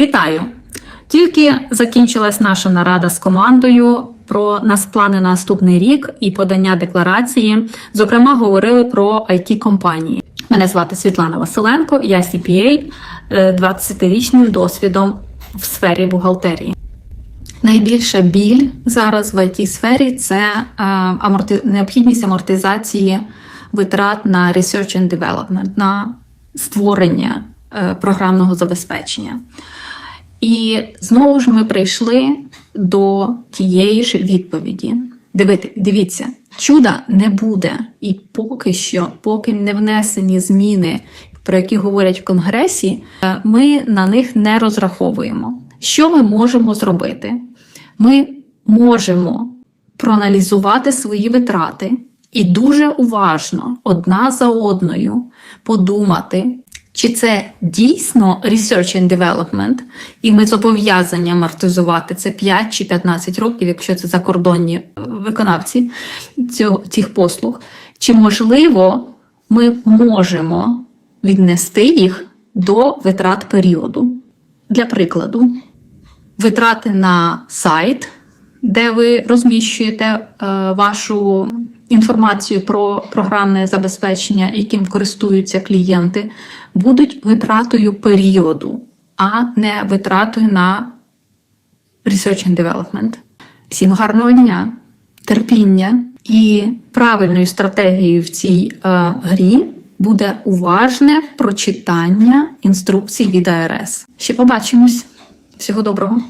Вітаю! Тільки закінчилась наша нарада з командою про нас плани на наступний рік і подання декларації. Зокрема, говорили про it компанії. Мене звати Світлана Василенко, я CPA, е, 20-річним досвідом в сфері бухгалтерії. Найбільша біль зараз в it сфері це е, аморти... необхідність амортизації витрат на research and development, на створення е, програмного забезпечення. І знову ж ми прийшли до тієї ж відповіді. Дивити, дивіться, чуда не буде. І поки що, поки не внесені зміни, про які говорять в Конгресі, е, ми на них не розраховуємо. Що ми можемо зробити? Ми можемо проаналізувати свої витрати і дуже уважно одна за одною подумати, чи це дійсно research and development, і ми зобов'язані амортизувати це 5 чи 15 років, якщо це закордонні е, виконавці цього, цих послуг, чи можливо ми можемо віднести їх до витрат періоду. Для прикладу, витрати на сайт, де ви розміщуєте е, вашу інформацію про програмне забезпечення, яким користуються клієнти, будуть витратою періоду, а не витратою на research and development. Всім гарного дня, терпіння і правильною стратегією в цій е, грі буде уважне прочитання інструкцій від АРС. Ще побачимось. Всього доброго.